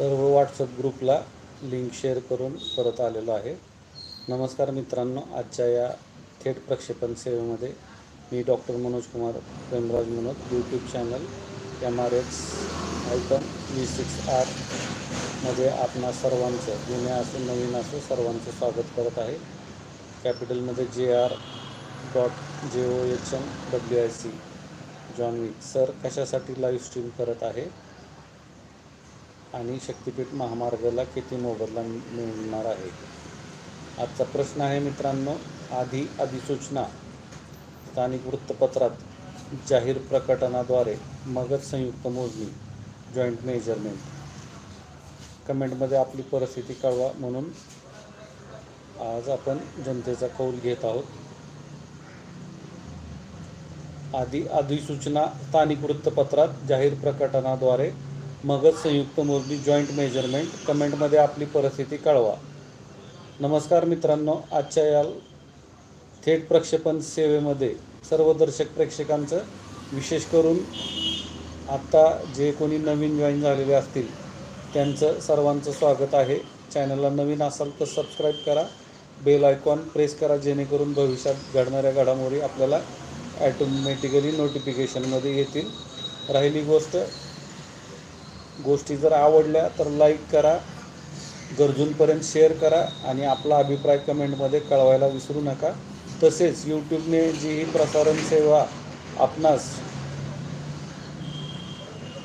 सर्व व्हॉट्सअप ग्रुपला link share करून परत आलेलो आहे. नमस्कार मित्रांनो आजच्या या थेट प्रक्षेपण सेवेमध्ये मी doctor Manoj Kumar Premraj Manoj YouTube channel M R X icon V six आरमध्ये आपणा सर्वांचं जुन्या असो नवीन असो सर्वांचं स्वागत करत आहे. कॅपिटलमध्ये J R dot J O H M W I C John Wick sir कशासाठी लाईव्ह स्ट्रीम करत आहे? आणि शक्तिपीठ महामार्गाला किती मोबदला मिळणार आहे? आजचा प्रश्न आहे मित्रांनो आधी अधिसूचना. स्थानिक वृत्तपत्रात जाहीर प्रकटनाद्वारे मगच संयुक्त मोजणी जॉईंट मेजरमेंट कमेंटमध्ये आपली परिस्थिती कळवा म्हणून आज आपण जनतेचा कौल घेत आहोत. आधी अधिसूचना स्थानिक वृत्तपत्रात जाहीर प्रकटनाद्वारे मगच संयुक्त मोजणी जॉईंट मेजरमेंट कमेंटमध्ये आपली परिस्थिती कळवा. नमस्कार मित्रांनो आजच्या या थेट प्रक्षेपण सेवेमध्ये सर्व दर्शक प्रेक्षकांचं विशेष करून आत्ता जे कोणी नवीन जॉईन झालेले असतील त्यांचं सर्वांचं स्वागत आहे. चॅनलला नवीन असाल तर सबस्क्राईब करा. बेल आयकॉन प्रेस करा जेणेकरून भविष्यात घडणाऱ्या घडामोडी आपल्याला ॲटोमॅटिकली नोटिफिकेशनमध्ये येतील. राहिली गोष्ट गोष्टी जर आवडल्या तर लाईक करा गरजूंपर्यंत शेअर करा आणि आपला अभिप्राय कमेंटमध्ये कळवायला विसरू नका. तसेच यूट्यूबने जी ही प्रसारण सेवा आपणास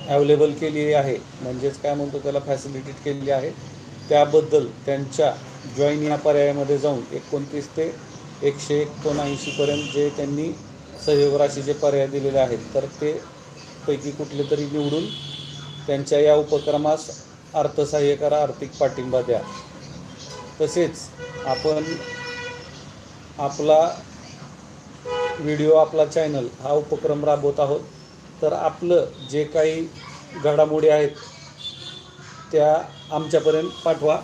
ॲवेलेबल केली आहे म्हणजेच काय म्हणतो त्याला फॅसिलिटेट केलेली आहे त्याबद्दल त्यांच्या जॉईन या पर्यायामध्ये जाऊन एकोणतीस ते एकशे एकोणऐंशीपर्यंत जे त्यांनी सहयोग राशीचे पर्याय दिलेले आहेत तर ते पैकी कुठले तरी निवडून त्यांच्या या उपक्रमास अर्थसहाय्य करा आर्थिक पाठिंबा द्या. तसेच आपण आपला व्हिडिओ आपला चॅनल हा उपक्रम राबवत आहोत. तर आपलं जे काही घडामोडी आहेत त्या आमच्यापर्यंत पाठवा.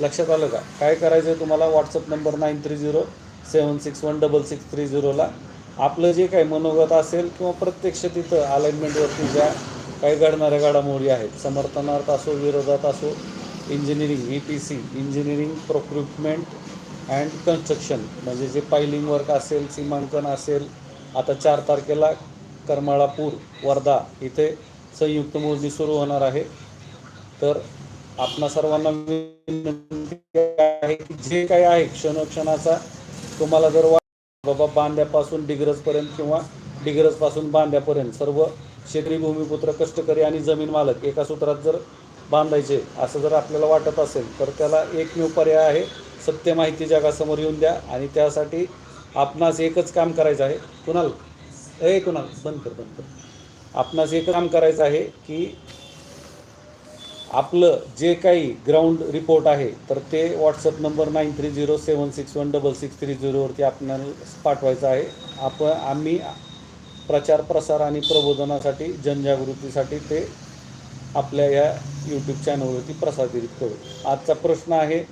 लक्षात आलं का? काय करायचं आहे तुम्हाला WhatsApp number nine three zero seven six one double six three झिरोला आपलं जे काही मनोगत असेल किंवा प्रत्यक्ष तिथं अलाइनमेंटवरती ज्या काही घडणाऱ्या घडामोडी आहेत समर्थनार्थ असो विरोधात असो engineering E P C engineering procurement and construction म्हणजे जे पायलिंग वर्क असेल सीमांकन असेल आता चार तारखेला करमाळापूर वर्धा इथे संयुक्त मोजणी सुरू होणार आहे. तर आपणा सर्वांना विनंती आहे की जे काही आहे क्षणक्षणाचा तुम्हाला जर वा बाबा बांध्यापासून डिग्रजपर्यंत किंवा डिग्रजपासून बांध्यापर्यंत सर्व शेतकरी भूमिपुत्र कष्टकरी आणि जमीन मालक एका सूत्रात जर बांधायचे असं जर आपल्याला वाटत असेल तर त्याला एकमेव पर्याय आहे. सत्य माहिती जगासमोर येऊन द्या आणि त्यासाठी आपणास एकच काम करायचं आहे. कुणाल? ए कुणाल? बंद कर बंद कर. आपणास एक काम करायचं आहे की आपलं जे काही ग्राउंड रिपोर्ट आहे तर ते WhatsApp number nine three zero seven six one double six three झिरोवरती आपल्याला पाठवायचं आहे. आपण आम्ही प्रचार प्रसार आणि प्रबोधनासाठी जनजागृतीसाठी ते आपल्या या यूट्यूब चॅनलवरती प्रसारित करू आजचा प्रश्न आहे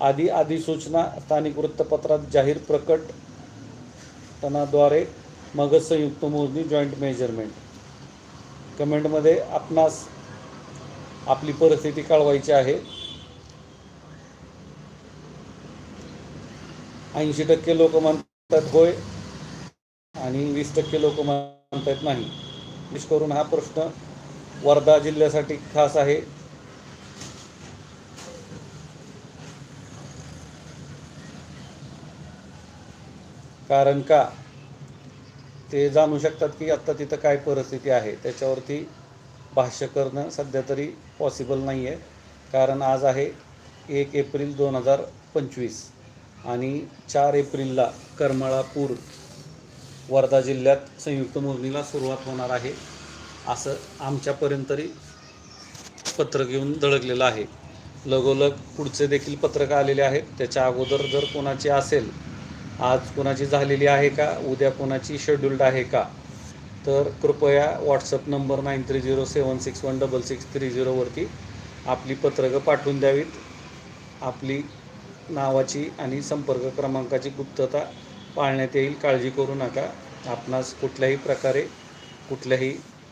आधी अधिसूचना स्थानिक वृत्तपत्रात जाहीर प्रकटनाद्वारे मगच संयुक्त मोजणी जॉईंट मेजरमेंट कमेंटमध्ये आपणास आपली परिस्थिती कळवायची आहे. ऐंशी टक्के लोक म्हणतात होय आणि वीस टक्के लोक म्हणतात नाही. विशेष करून हा प्रश्न वर्धा जिल्ह्यासाठी खास आहे. कारण का? ते जाणू शकतात की आत्ता तिथं काय परिस्थिती आहे. त्याच्यावरती भाष्य करणं सध्या तरी पॉसिबल नाही आहे कारण आज आहे एक एप्रिल दोन हजार पंचवीस आणि चार एप्रिलला करमाळापूर वर्धा जिल्ह्यात संयुक्त मोजणीला सुरुवात होणार आहे. असं आमच्यापर्यंत तरी पत्रक घेऊन धडकलेलं आहे. लगोलग पुढचे देखील पत्रक आलेले आहेत. त्याच्या अगोदर जर कोणाची असेल आज कोणाची झालेली आहे का? उद्या कोणाची शेड्युल्ड आहे का? तर कृपया WhatsApp number nine three zero seven six one double six three झिरोवरती आपली पत्रकं पाठवून द्यावीत. आपली नावाची आणि संपर्क क्रमांकाची गुप्तता पाळण्यात येईल. काळजी करू नका. आपणास कुठल्याही प्रकारे कुठल्याही